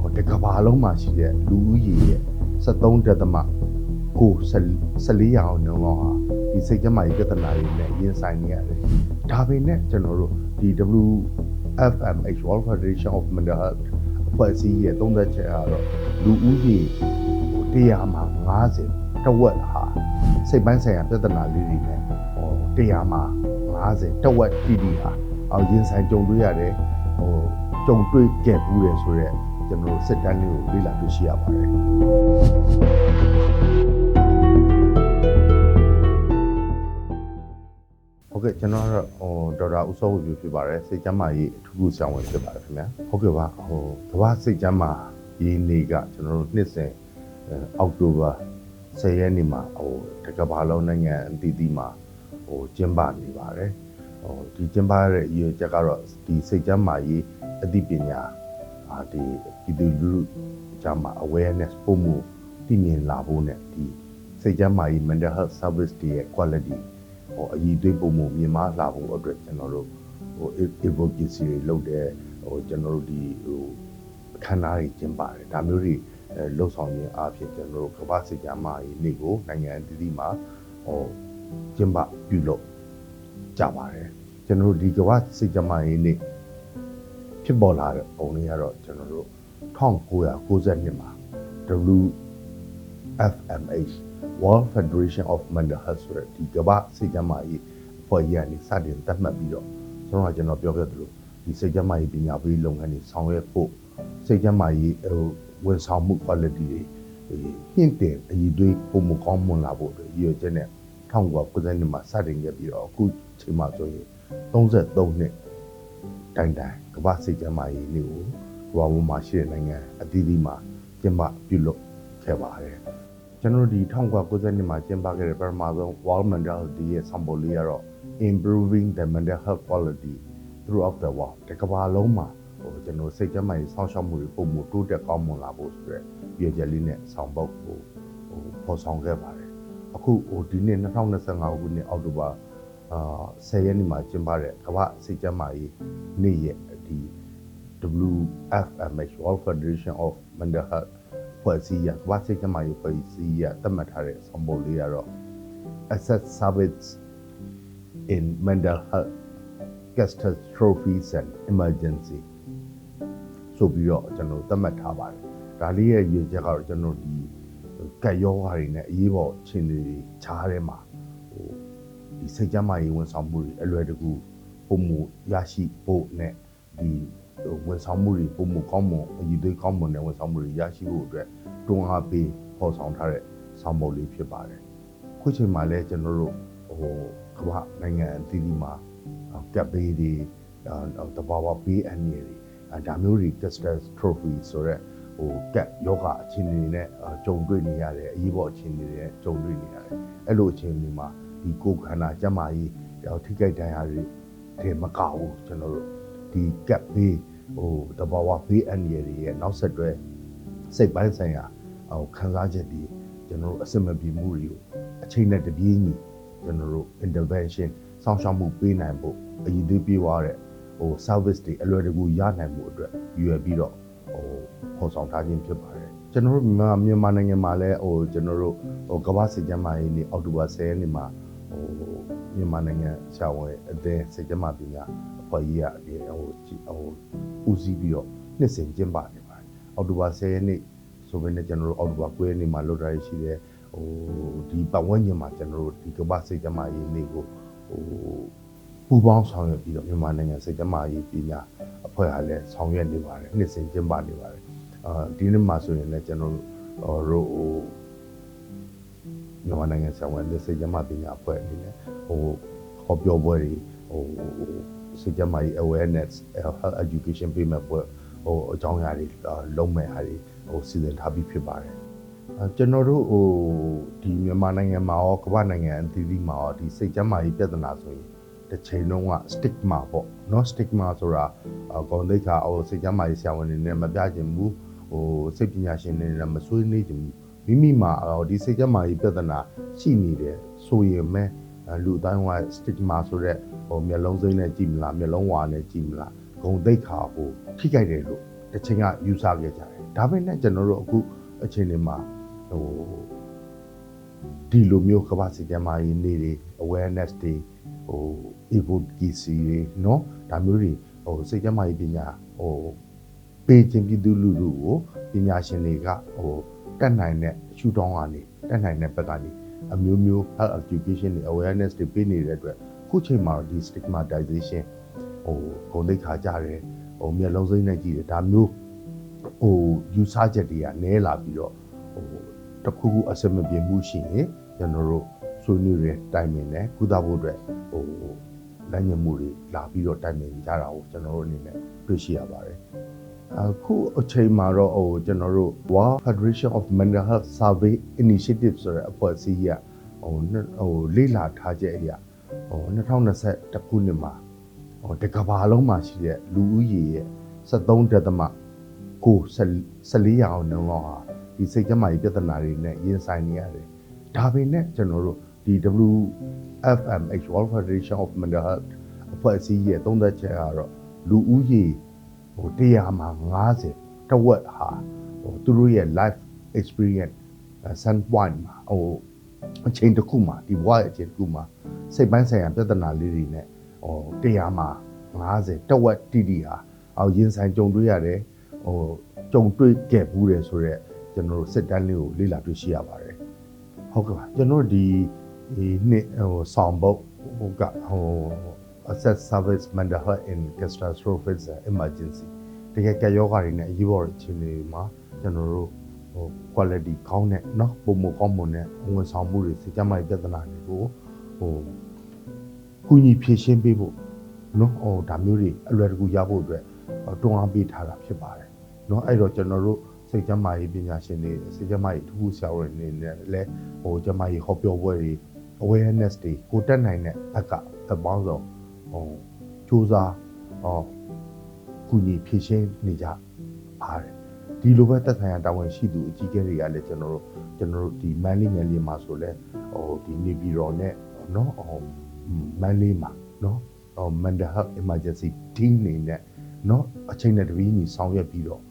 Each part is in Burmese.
ဟိုတကဘာလုံးမှာရှိတဲ့လူဦးရေရဲ့73တက်သမကို14ရာအောင်နှုန်းလောက်ဟာဒီစိတ်ကြမ်းမာရေးပြဿနာတွေနဲ့ရင်ဆိုင်နေရတယ်။ဒါပေမဲ့ကျွန်တော်တို့ဒီ WFMH World Federation of Mental Health အဖွဲ့အစည်းရဲ့သုံးသက်ချက်ကတော့လူဦးရေ100မှာ50တဝက်ဟာစိတ်ပိုင်းဆိုင်ရာပြဿနာလေးတွေနဲ့ဟို100မှာ50တဝက်တိတိဟာအောင်ရင်ဆိုင်ကြုံတွေ့ရတယ်ဟို ကြုံတွေ့ခဲ့ဘူးတယ်ဆိုတော့ကျွန်တော်တို့စစ်တမ်းလေးကိုလေ့လာတွေ့ရှိရပါတယ်ဟုတ်ကဲ့ကျွန်တော်ကတော့ဟိုဒေါက်တာဦးစောဝေပြဖြစ်ပါတယ်စိတ်ကျမ်းမာရေးအထူးကုဆရာဝန်ဖြစ်ပါတယ်ခင်ဗျာဟုတ်ကဲ့ပါဟိုကမ္ဘာစိတ်ကျမ်းမာရေးနေ့ကကျွန်တော်တို့နှစ်စဉ်အဲအောက်တိုဘာ10ရက်နေ့မှာဟိုတကဘာလုံးနိုင်ငံအသီးသီးမှာဟိုကျင်းပနေပါတယ် ဟိုဒီကျင်းပရတဲ့အရေးချက်ကတော့ဒီစိတ်ကျမ်းမာရေးအသိပညာအာဒီပြည်သူလူထုကျမ်းမာ awareness ပုံမှုသိမြင်လာဖို့နဲ့ဒီစိတ်ကျမ်းမာရေး mental health service တွေရဲ့ quality ဟိုအည်သွေးပုံမှုမြင်မလာဖို့အတွက်ကျွန်တော်တို့ဟို advocacy တွေလုပ်တယ်ဟိုကျွန်တော်တို့ဒီဟိုအခမ်းအနားတွေကျင်းပါတယ်ဒါမျိုးတွေအဲလှုပ်ဆောင်ရင်းအားဖြင့်ကျွန်တော်တို့ကမ္ဘာစစ်ကြမ်းမာရေးနေ့ကိုနိုင်ငံအသီးသီးမှာဟိုကျင်းပပြုလုပ် ကြပါတယ်ကျွန်တော်တို့ဒီကမ္ဘာစစ်ကြမ်းမာရေးနေ့ဖြစ်ပေါ်လာတဲ့ပုံလေးကတော့ကျွန်တော်တို့1992မှာ WFMH World Federation of Mental Health ဆိုတဲ့ဒီကမ္ဘာစိတ်ကျန်းမာရေးအဖွဲ့ကြီးကနေစတင်သတ်မှတ်ပြီးတော့ကျွန်တော်ကကျွန်တော်ပြောခဲ့သလိုဒီစိတ်ကျန်းမာရေးပညာပေးလုပ်ငန်းတွေဆောင်ရွက်ဖို့စိတ်ကျန်းမာရေးဟိုဝန်ဆောင်မှု quality တွေဟင့်တင်အည်သွေးပုံမကောင်းမွန်လာဖို့အတွက်ရည်ရွယ်ချက်နဲ့1990နှစ်မှာစတင်ခဲ့ပြီးတော့အခု ချိန်မှာဆိုရင်33နှစ်တိုင်တိုင်ကမ္ဘာစိတ်ကျန်းမာရေးနေ့ကိုကမ္ဘာပေါ်မှာရှိတဲ့နိုင်ငံအသီးသီးမှာကျင်းပပြုလုပ်ခဲ့ပါတယ်ကျွန်တော်တို့ဒီ1990နှစ်မှာကျင်းပခဲ့တဲ့ပထမဆုံး World Mental Health Day ရဲ့ဆောင်ပုဒ်လေးကတော့ improving the mental health quality throughout the world တကမ္ဘာလုံးမှာဟိုကျွန်တော်စိတ်ကျန်းမာရေးစောင့်ရှောက်မှုတွေပုံမှုတိုးတက်ကောင်းမွန်လာဖို့ဆိုတဲ့ရည်ရွယ်ချက်လေးနဲ့ဆောင်ပုဒ်ကိုဟိုပေါ်ဆောင်ခဲ့ပါတယ်အခုဟိုဒီနှစ်2025ခုနှစ်အောက်တိုဘာ အာ10ရက်နေ့မှာကျင်းပတဲ့ကမ္ဘာစိတ်ကျန်းမာရေးနေ့ရဲ့ဒီ WFMH World Federation of Mental Health ဖွဲ့စည်းရကမ္ဘာစိတ်ကျန်းမာရေးဖွဲ့စည်းရသတ်မှတ်ထားတဲ့ဆောင်ပုဒ်လေးကတော့ Access Service in Mental Health Catastrophes and Emergency ဆိုပြီးတော့ကျွန်တော်သတ်မှတ်ထားပါတယ်ဒါလေးရဲ့ရည်ချက်ကတော့ကျွန်တော်ဒီကက်ယောဂါတွေနဲ့အရေးပေါ်အခြေအနေတွေခြားထဲမှာဟို ဒီစိတ်ကျန်းမာရေးဝန်ဆောင်မှုတွေအလွယ်တကူပုံမှုရရှိဖို့နဲ့ဒီဟိုဝန်ဆောင်မှုတွေပုံမှုကောင်းမွန်အည်သွေးကောင်းမွန်တဲ့ဝန်ဆောင်မှုတွေရရှိဖို့အတွက်တွန်းအားပေးဖော်ဆောင်ထားတဲ့ဆောင်ပုဒ်လေးဖြစ်ပါတယ်ခုချိန်မှာလည်းကျွန်တော်တို့ဟိုကမ္ဘာနိုင်ငံအသီးသီးမှာကပ်ဘေးတွေတဘာဝဘေးအန္တရာယ်တွေအဲဒါမျိုးတွေ catastrophe ဆိုရက်ဟိုကက်ယောဂအခြေအနေတွေနဲ့ကြုံတွေ့နေရတယ်အရေးပေါ်အခြေအနေတွေနဲ့ကြုံတွေ့နေရတယ်အဲ့လိုအခြေအနေမှာ ဒီကိုယ်ခန္ဓာကျန်းမာရေးထိခိုက်ဒဏ်ရာတွေတွေမကဘူးကျွန်တော်တို့ဒီကက်ဘေးဟိုတဘာဝဘေးအန္တရာယ်တွေရဲ့နောက်ဆက်တွဲစိတ်ပိုင်းဆိုင်ရာဟိုခံစားချက်တွေကျွန်တော်တို့အစမပြေမှုတွေကိုအချိန်နဲ့တပြေးညီကျွန်တော်တို့ intervention စောင့်ရှောက်မှုပေးနိုင်ဖို့အည်သွေးပြေးသွားတဲ့ဟို service တွေအလွယ်တကူရနိုင်မှုအတွက်ရွယ်ပြီးတော့ဟိုဖော်ဆောင်ထားခြင်းဖြစ်ပါတယ်ကျွန်တော်တို့မြန်မာမြန်မာနိုင်ငံမှာလည်းဟိုကျွန်တော်တို့ဟိုကမ္ဘာစစ်ကျန်းမာရေးနေ့အောက်တိုဘာ10ရက်နေ့မှာ ဟိုမြန်မာနိုင်ငံဆရာဝန်အသင်းစစ်ကျန်းမာပညာအဖွဲ့ကြီးကဒီဟိုဟိုဦးစီးပြီးတော့နှစ်စဉ်ကျင်းပနေပါတယ်အောက်တိုဘာ10ရက်နေ့ဆိုပေမဲ့ကျွန်တော်တို့အောက်တိုဘာ9ရက်နေ့မှာလွတ်ထားရရှိတဲ့ဟိုဒီပတ်ဝန်းကျင်မှာကျွန်တော်တို့ဒီကမ္ဘာစစ်ကျန်းမာရေးနေ့ကိုဟိုပူပေါင်းဆောင်ရွက်ပြီးတော့မြန်မာနိုင်ငံစစ်ကျန်းမာရေးပညာအဖွဲ့ဟာလည်းဆောင်ရွက်နေပါတယ်နှစ်စဉ်ကျင်းပနေပါတယ်အာဒီနေ့မှာဆိုရင်လည်းကျွန်တော်တို့ဟို မြန်မာနိုင်ငံဆရာဝန်လက်စိတ်ကျမပညာအဖွဲ့အနေနဲ့ဟိုခေါ်ပြောပွဲတွေဟိုစိတ်ကျမကြီး awareness health education ပေးမဲ့ပွဲဟိုအကြောင်းအရာတွေလုံးမဲ့ဟာတွေဟိုစီစဉ်ထားပြီးဖြစ်ပါတယ်ကျွန်တော်တို့ဟိုဒီမြန်မာနိုင်ငံမှာရောကမ္ဘာနိုင်ငံအသီးသီးမှာရောဒီစိတ်ကျမ်းမာရေးပြဿနာဆိုရင်တစ်ချိန်လုံးက stigma ပေါ့နော် stigma ဆိုတာဂုဏ်သိက္ခာဟိုစိတ်ကျမ်းမာရေးဆရာဝန်တွေနဲ့မပြချင်ဘူးဟိုစိတ်ပညာရှင်တွေနဲ့မဆွေးနွေးချင်ဘူး မိမိမှာဒီစိတ်ကျန်းမာရေးပြဿနာရှိနေတယ်ဆိုရင်မဲလူအတိုင်းဝိုင်း stigma ဆိုတဲ့ဟိုမျက်လုံးစိမ့်နဲ့ကြည့်မလားမျက်လုံးဝါနဲ့ကြည့်မလားဂုံတိတ်ခါဟိုထိကြိုက်တယ်လို့ တစ်ချိန်ကယူဆခဲ့ကြတယ်ဒါပေမဲ့ကျွန်တော်တို့အခုအချိန်တွေမှာဟိုဒီလိုမျိုးကမ္ဘာစစ်ကျမ်းမာရေးနေ့တွေ awareness တွေဟို advocacy တွေเนาะဒါမျိုးတွေဟိုစိတ်ကျမ်းမာရေးပညာဟိုပေးခြင်းပြည်သူလူထုကိုပညာရှင်တွေကဟို တက်နိုင်တဲ့ရှုထောင့်ကနေတက်နိုင်တဲ့ဘက်ကနေအမျိုးမျိုး health education တွေ awareness တွေပေးနေတဲ့အတွက်ခုချိန်မှာတော့ဒီ stigmatization ဟိုဂုဏ်သိက္ခာကြတယ်ဟိုမျက်လုံးစိမ့်နဲ့ကြည့်တယ်ဒါမျိုးဟိုယူဆချက်တွေကနည်းလာပြီးတော့ဟိုတစ်ခုခုအစမပြေမှုရှိရင်ကျွန်တော်တို့ဆွေးနွေးရတိုင်ပင်တယ်ကုသဖို့အတွက်ဟိုလမ်းညွှန်မှုတွေလာပြီးတော့တိုင်ပင်ကြတာကိုကျွန်တော်တို့အနေနဲ့တွေ့ရှိရပါတယ် အခုအချိန်မှာတော့ဟိုကျွန်တော်တို့ World Federation of Mental Health Survey Initiative ဆိုတဲ့အဖွဲ့အစည်းကဟိုဟိုလေ့လာထားချက်အရာဟို2021ခုနှစ်မှာဟိုတကဘာလုံးမှာရှိတဲ့လူဦးရေရဲ့73.9 14ရာအောင်နှုန်းလောက်ဟာဒီစိတ်ကြမ်းမာရေးပြဿနာတွေနဲ့ရင်ဆိုင်နေရတယ်။ဒါပေမဲ့ကျွန်တော်တို့ဒီ WFMH World Federation of Mental Health အဖွဲ့အစည်းရဲ့သုံးသက်ချက်ကတော့လူဦးရေ ဟို100မှာ50တဝက်ဟာဟိုသူတို့ရဲ့ life experience sun point မှာဟိုအချိန်တစ်ခုမှာဒီဘဝအချိန်တစ်ခုမှာစိတ်ပိုင်းဆိုင်ရာပြဿနာလေးတွေနဲ့ဟို100မှာ50တဝက်တိတိဟာအော်ရင်ဆိုင်ကြုံတွေ့ရတယ်ဟိုကြုံတွေ့ခဲ့ဘူးတယ်ဆိုတော့ကျွန်တော်တို့စစ်တမ်းလေးကိုလေ့လာတွေ့ရှိရပါတယ်ဟုတ်ကဲ့ပါကျွန်တော်တို့ဒီဒီနှစ်ဟိုဆောင်ဘုတ်ဟိုကဟို assess service mental health in catastrophic emergency တကယ်ကြယောဂါတွေနဲ့အရေးပေါ်အခြေအနေတွေမှာကျွန်တော်တို့ဟို quality ကောင်းတဲ့เนาะပုံမကောင်းမွန်တဲ့ဝန်ဆောင်မှုတွေစိတ်ကြမ်းမာရေးပြဿနာတွေကိုဟိုကူညီဖြေရှင်းပေးဖို့เนาะဟိုဒါမျိုးတွေအလွယ်တကူရဖို့အတွက်တွန်းအားပေးထားတာဖြစ်ပါတယ်เนาะအဲ့တော့ကျွန်တော်တို့စိတ်ကြမ်းမာရေးပညာရှင်တွေစိတ်ကြမ်းမာရေးအထူးဆရာဝန်တွေနဲ့လည်းဟိုကြမ်းမာရေးဟောပြောပွဲတွေ awareness တွေကိုတက်နိုင်တဲ့ဘက်ကသဘောင်းဆုံး ဟိုစူးစမ်းဟောကူညီဖြည့်ရှင်းနေကြပါတယ်ဒီလိုပဲသက်ဆိုင်ရာတာဝန်ရှိသူအကြီးအကဲတွေကလည်းကျွန်တော်တို့ကျွန်တော်တို့ဒီမန်လေးငယ်လေးမှာဆိုလဲဟိုဒီနေပြည်တော်နဲ့เนาะဟိုမန်လေးမှာเนาะဟို mental health emergency team နေနဲ့เนาะအချိန်နဲ့တပြေးညီဆောင်ရွက်ပြီးတော့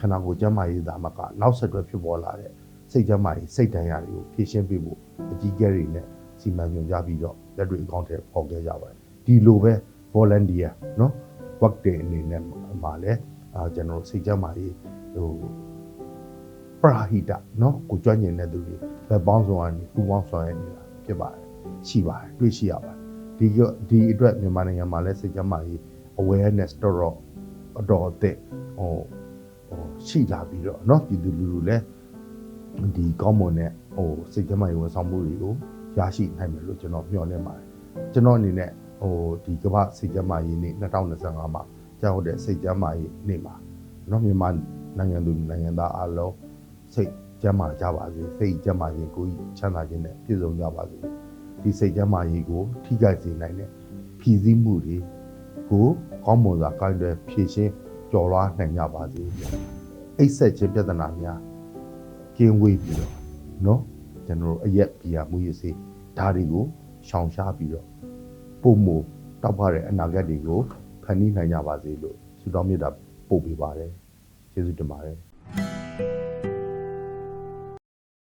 ခန္ဓာကိုယ်ကျန်းမာရေးသာမကနောက်ဆက်တွဲဖြစ်ပေါ်လာတဲ့စိတ်ကျန်းမာရေးစိတ်တန်ရာတွေကိုဖြည့်ရှင်းပေးဖို့အကြီးအကဲတွေနဲ့စီမံညွှန်ကြားပြီးတော့လက်တွေ့အကောင့်ထဲပေါ်ခဲ့ကြပါတယ် ဒီလိုပဲ volunteer เนาะ work day အနေနဲ့မှာလဲအာကျွန်တော်စိတ်ကြမ်းပါရေးဟိုပရာဟိတเนาะကိုကြွညင်တဲ့သူတွေဘက်ပေါင်းဆောင်ကနေပူပေါင်းဆောင်ရနေတာဖြစ်ပါတယ်ရှိပါတယ်တွေ့ရှိရပါတယ်ဒီဒီအတွက်မြန်မာနိုင်ငံမှာလဲစိတ်ကြမ်းပါရေး awareness တော်တော်အတော်အသက်ဟိုဟိုရှိလာပြီးတော့เนาะပြည်သူလူထုလည်းဒီကောင်းမွန်တဲ့ဟိုစိတ်ကြမ်းပါရေးဝန်ဆောင်မှုတွေကိုရရှိနိုင်မယ်လို့ကျွန်တော်မျှော်လင့်ပါတယ်ကျွန်တော်အနေနဲ့ ဟိုဒီကမ္ဘာစိတ်ကြမ်းမာရေးနေ့2025မှာကြောက်တဲ့စိတ်ကြမ်းမာရေးနေ့မှာเนาะမြန်မာနိုင်ငံသူနိုင်ငံသားအားလုံးစိတ်ကြမ်းမာကြပါစေစိတ်ကြမ်းမာခြင်းကိုချမ်းသာခြင်းနဲ့ပြည့်စုံကြပါစေဒီစိတ်ကြမ်းမာရေးကိုထိခိုက်စေနိုင်တဲ့ဖြည့်ဆည်းမှုတွေကိုကောင်းမွန်စွာကိုင်းတွယ်ဖြည့်ရှင်းကျော်လွှားနိုင်ကြပါစေအိတ်ဆက်ခြင်းပြဿနာများကင်းဝေးပြီးတော့เนาะကျွန်တော်တို့အရက်ပြာမှုရစေဒါတွေကိုရှောင်ရှားပြီးတော့ ပုံမတောက်ဖတဲ့အနာဂတ်တွေကိုဖန်တီးနိုင်ကြပါစေလို့ဆုတောင်းမေတ္တာပို့ပေးပါတယ်ကျေးဇူးတင်ပါတယ်